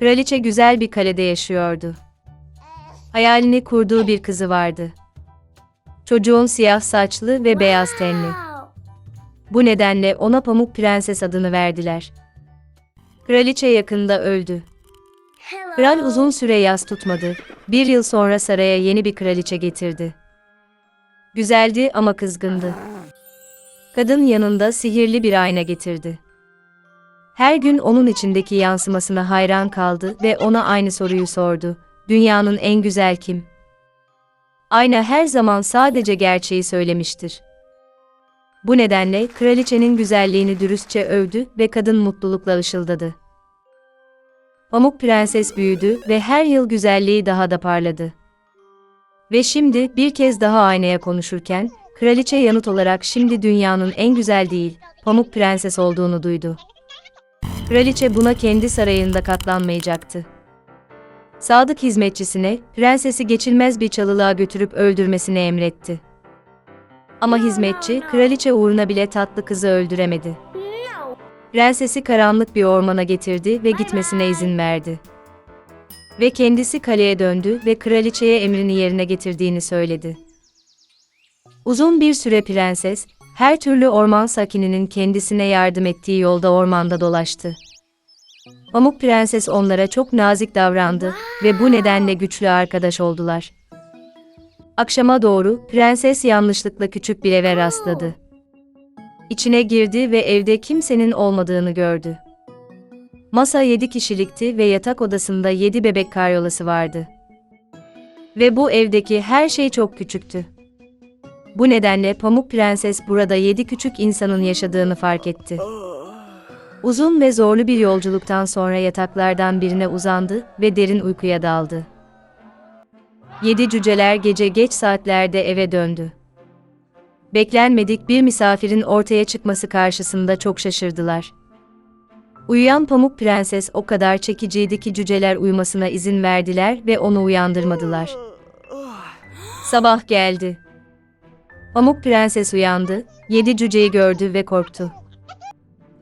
Kraliçe güzel bir kalede yaşıyordu. Hayalini kurduğu bir kızı vardı. Çocuğun siyah saçlı ve beyaz tenli. Bu nedenle ona Pamuk Prenses adını verdiler. Kraliçe yakında öldü. Kral uzun süre yas tutmadı. Bir yıl sonra saraya yeni bir kraliçe getirdi. Güzeldi ama kızgındı. Kadın yanında sihirli bir ayna getirdi. Her gün onun içindeki yansımasına hayran kaldı ve ona aynı soruyu sordu. Dünyanın en güzel kim? Ayna her zaman sadece gerçeği söylemiştir. Bu nedenle kraliçenin güzelliğini dürüstçe övdü ve kadın mutlulukla ışıldadı. Pamuk Prenses büyüdü ve her yıl güzelliği daha da parladı. Ve şimdi bir kez daha aynaya konuşurken, kraliçe yanıt olarak şimdi dünyanın en güzel değil, Pamuk Prenses olduğunu duydu. Kraliçe buna kendi sarayında katlanmayacaktı. Sadık hizmetçisine, prensesi geçilmez bir çalılığa götürüp öldürmesini emretti. Ama hizmetçi, kraliçe uğruna bile tatlı kızı öldüremedi. Prensesi karanlık bir ormana getirdi ve gitmesine izin verdi. Ve kendisi kaleye döndü ve kraliçeye emrini yerine getirdiğini söyledi. Uzun bir süre prenses, her türlü orman sakininin kendisine yardım ettiği yolda ormanda dolaştı. Pamuk Prenses onlara çok nazik davrandı ve bu nedenle güçlü arkadaş oldular. Akşama doğru prenses yanlışlıkla küçük bir eve rastladı. İçine girdi ve evde kimsenin olmadığını gördü. Masa yedi kişilikti ve yatak odasında yedi bebek karyolası vardı. Ve bu evdeki her şey çok küçüktü. Bu nedenle Pamuk Prenses burada yedi küçük insanın yaşadığını fark etti. Uzun ve zorlu bir yolculuktan sonra yataklardan birine uzandı ve derin uykuya daldı. Yedi cüceler gece geç saatlerde eve döndü. Beklenmedik bir misafirin ortaya çıkması karşısında çok şaşırdılar. Uyuyan Pamuk Prenses o kadar çekiciydi ki cüceler uyumasına izin verdiler ve onu uyandırmadılar. Sabah geldi. Pamuk Prenses uyandı, yedi cüceyi gördü ve korktu.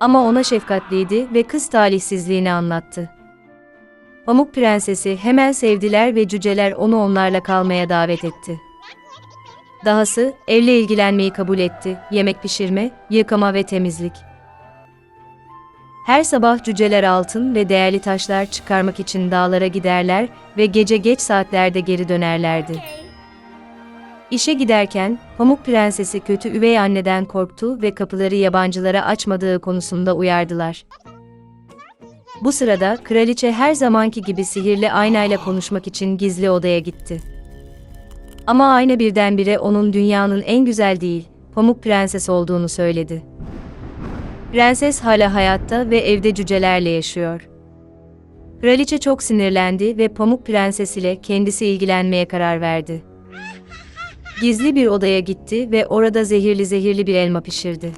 Ama ona şefkatliydi ve kız talihsizliğini anlattı. Pamuk Prensesi hemen sevdiler ve cüceler onu onlarla kalmaya davet etti. Dahası evle ilgilenmeyi kabul etti, yemek pişirme, yıkama ve temizlik. Her sabah cüceler altın ve değerli taşlar çıkarmak için dağlara giderler ve gece geç saatlerde geri dönerlerdi. İşe giderken Pamuk Prensesi kötü üvey anneden korktu ve kapıları yabancılara açmadığı konusunda uyardılar. Bu sırada kraliçe her zamanki gibi sihirli aynayla konuşmak için gizli odaya gitti. Ama ayna birdenbire onun dünyanın en güzel değil, Pamuk Prenses olduğunu söyledi. Prenses hala hayatta ve evde cücelerle yaşıyor. Kraliçe çok sinirlendi ve Pamuk Prenses ile kendisi ilgilenmeye karar verdi. Gizli bir odaya gitti ve orada zehirli zehirli bir elma pişirdi.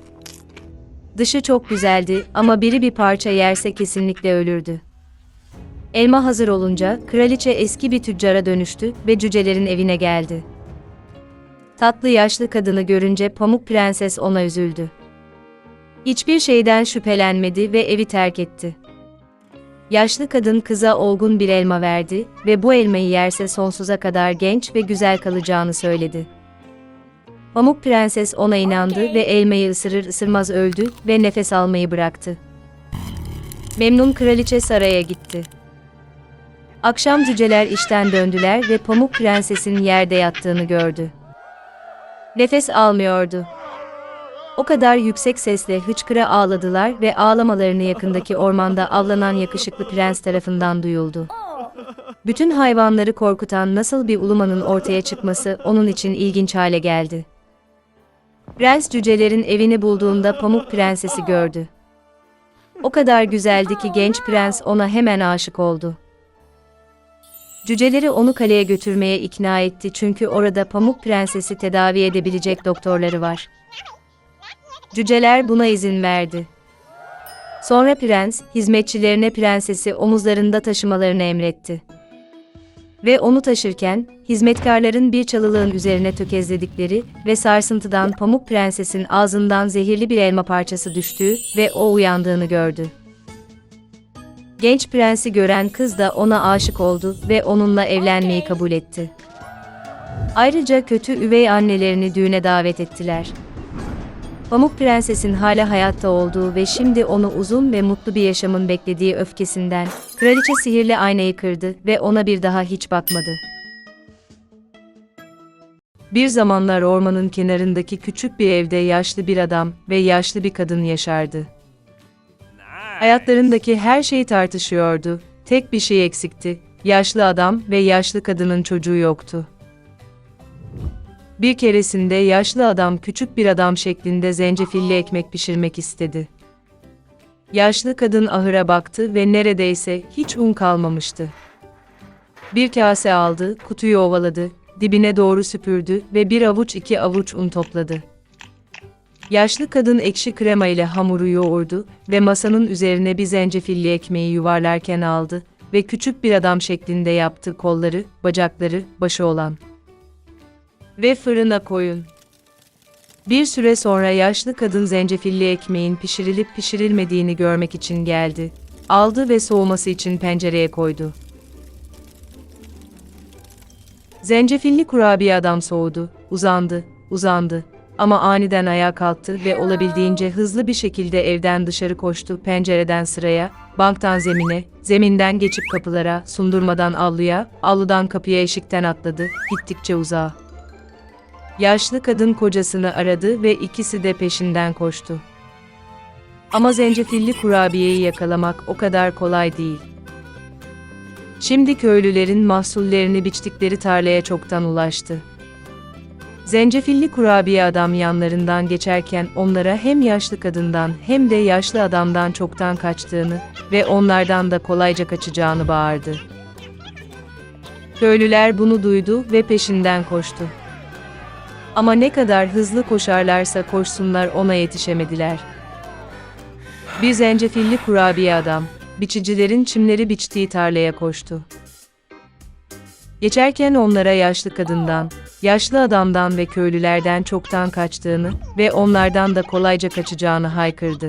Dışı çok güzeldi ama biri bir parça yerse kesinlikle ölürdü. Elma hazır olunca kraliçe eski bir tüccara dönüştü ve cücelerin evine geldi. Tatlı yaşlı kadını görünce Pamuk Prenses ona üzüldü. Hiçbir şeyden şüphelenmedi ve evi terk etti. Yaşlı kadın kıza olgun bir elma verdi ve bu elmayı yerse sonsuza kadar genç ve güzel kalacağını söyledi. Pamuk Prenses ona inandı ve elmayı ısırır ısırmaz öldü ve nefes almayı bıraktı. Memnun kraliçe saraya gitti. Akşam cüceler işten döndüler ve Pamuk Prenses'in yerde yattığını gördü. Nefes almıyordu. O kadar yüksek sesle hıçkıra ağladılar ve ağlamalarını yakındaki ormanda avlanan yakışıklı prens tarafından duyuldu. Bütün hayvanları korkutan nasıl bir ulumanın ortaya çıkması onun için ilginç hale geldi. Prens cücelerin evini bulduğunda Pamuk Prensesi gördü. O kadar güzeldi ki genç prens ona hemen aşık oldu. Cüceleri onu kaleye götürmeye ikna etti çünkü orada Pamuk Prensesi tedavi edebilecek doktorları var. Cüceler buna izin verdi. Sonra prens, hizmetçilerine prensesi omuzlarında taşımalarını emretti. Ve onu taşırken, hizmetkarların bir çalılığın üzerine tökezledikleri ve sarsıntıdan Pamuk Prenses'in ağzından zehirli bir elma parçası düştüğü ve o uyandığını gördü. Genç prensi gören kız da ona aşık oldu ve onunla evlenmeyi kabul etti. Ayrıca kötü üvey annelerini düğüne davet ettiler. Pamuk Prenses'in hala hayatta olduğu ve şimdi onu uzun ve mutlu bir yaşamın beklediği öfkesinden, kraliçe sihirli aynayı kırdı ve ona bir daha hiç bakmadı. Bir zamanlar ormanın kenarındaki küçük bir evde yaşlı bir adam ve yaşlı bir kadın yaşardı. Hayatlarındaki her şeyi tartışıyordu. Tek bir şey eksikti. Yaşlı adam ve yaşlı kadının çocuğu yoktu. Bir keresinde yaşlı adam küçük bir adam şeklinde zencefilli ekmek pişirmek istedi. Yaşlı kadın ahıra baktı ve neredeyse hiç un kalmamıştı. Bir kase aldı, kutuyu ovaladı, dibine doğru süpürdü ve bir avuç iki avuç un topladı. Yaşlı kadın ekşi krema ile hamuru yoğurdu ve masanın üzerine bir zencefilli ekmeği yuvarlarken aldı ve küçük bir adam şeklinde yaptı kolları, bacakları, başı olan. Ve fırına koyun. Bir süre sonra yaşlı kadın zencefilli ekmeğin pişirilip pişirilmediğini görmek için geldi. Aldı ve soğuması için pencereye koydu. Zencefilli kurabiye adam soğudu, uzandı, uzandı. Ama aniden ayağa kalktı ve olabildiğince hızlı bir şekilde evden dışarı koştu pencereden sıraya, banktan zemine, zeminden geçip kapılara, sundurmadan avluya, avludan kapıya eşikten atladı, gittikçe uzağa. Yaşlı kadın kocasını aradı ve ikisi de peşinden koştu. Ama zencefilli kurabiyeyi yakalamak o kadar kolay değil. Şimdi köylülerin mahsullerini biçtikleri tarlaya çoktan ulaştı. Zencefilli kurabiye adam yanlarından geçerken onlara hem yaşlı kadından hem de yaşlı adamdan çoktan kaçtığını ve onlardan da kolayca kaçacağını bağırdı. Köylüler bunu duydu ve peşinden koştu. Ama ne kadar hızlı koşarlarsa koşsunlar ona yetişemediler. Bir zencefilli kurabiye adam, biçicilerin çimleri biçtiği tarlaya koştu. Geçerken onlara yaşlı kadından, yaşlı adamdan ve köylülerden çoktan kaçtığını ve onlardan da kolayca kaçacağını haykırdı.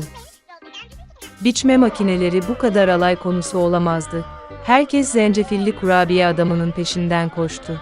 Biçme makineleri bu kadar alay konusu olamazdı. Herkes zencefilli kurabiye adamının peşinden koştu.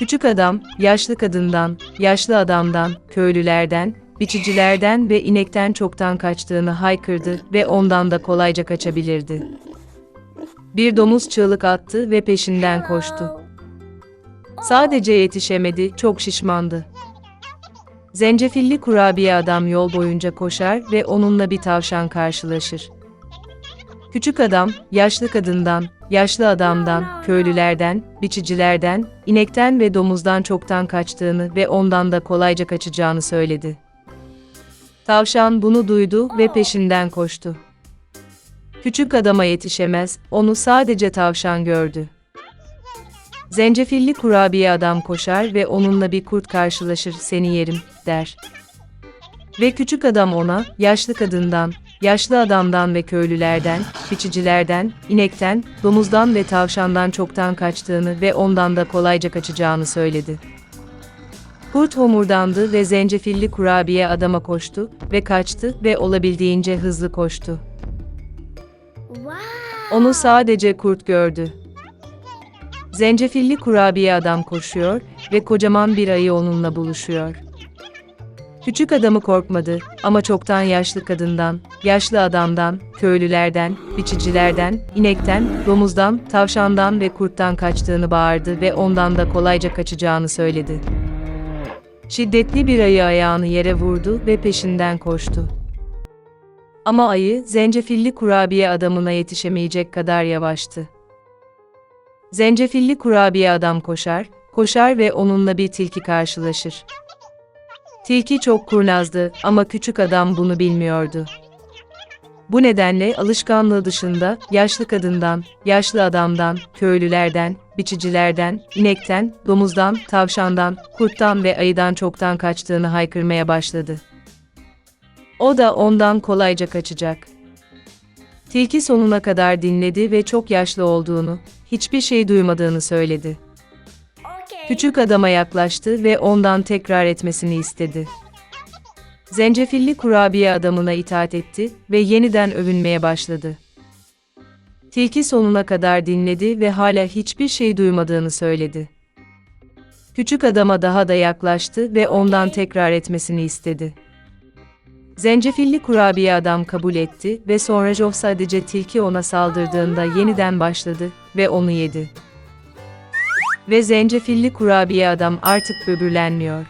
Küçük adam, yaşlı kadından, yaşlı adamdan, köylülerden, biçicilerden ve inekten çoktan kaçtığını haykırdı ve ondan da kolayca kaçabilirdi. Bir domuz çığlık attı ve peşinden koştu. Sadece yetişemedi, çok şişmandı. Zencefilli kurabiye adam yol boyunca koşar ve onunla bir tavşan karşılaşır. Küçük adam, yaşlı kadından, yaşlı adamdan, köylülerden, biçicilerden, inekten ve domuzdan çoktan kaçtığını ve ondan da kolayca kaçacağını söyledi. Tavşan bunu duydu ve peşinden koştu. Küçük adama yetişemez, onu sadece tavşan gördü. Zencefilli kurabiye adam koşar ve onunla bir kurt karşılaşır, seni yerim, der. Ve küçük adam ona, yaşlı kadından, yaşlı adamdan ve köylülerden, biçicilerden, inekten, domuzdan ve tavşandan çoktan kaçtığını ve ondan da kolayca kaçacağını söyledi. Kurt homurdandı ve zencefilli kurabiye adama koştu ve kaçtı ve olabildiğince hızlı koştu. Onu sadece kurt gördü. Zencefilli kurabiye adam koşuyor ve kocaman bir ayı onunla buluşuyor. Küçük adamı korkmadı ama çoktan yaşlı kadından, yaşlı adamdan, köylülerden, biçicilerden, inekten, domuzdan, tavşandan ve kurttan kaçtığını bağırdı ve ondan da kolayca kaçacağını söyledi. Şiddetli bir ayı ayağını yere vurdu ve peşinden koştu. Ama ayı, zencefilli kurabiye adamına yetişemeyecek kadar yavaştı. Zencefilli kurabiye adam koşar, koşar ve onunla bir tilki karşılaşır. Tilki çok kurnazdı ama küçük adam bunu bilmiyordu. Bu nedenle alışkanlığı dışında yaşlı kadından, yaşlı adamdan, köylülerden, biçicilerden, inekten, domuzdan, tavşandan, kurttan ve ayıdan çoktan kaçtığını haykırmaya başladı. O da ondan kolayca kaçacak. Tilki sonuna kadar dinledi ve çok yaşlı olduğunu, hiçbir şey duymadığını söyledi. Küçük adama yaklaştı ve ondan tekrar etmesini istedi. Zencefilli kurabiye adamına itaat etti ve yeniden övünmeye başladı. Tilki sonuna kadar dinledi ve hala hiçbir şey duymadığını söyledi. Küçük adama daha da yaklaştı ve ondan tekrar etmesini istedi. Zencefilli kurabiye adam kabul etti ve sonra Joe sadece tilki ona saldırdığında yeniden başladı ve onu yedi. Ve zencefilli kurabiye adam artık böbürlenmiyor.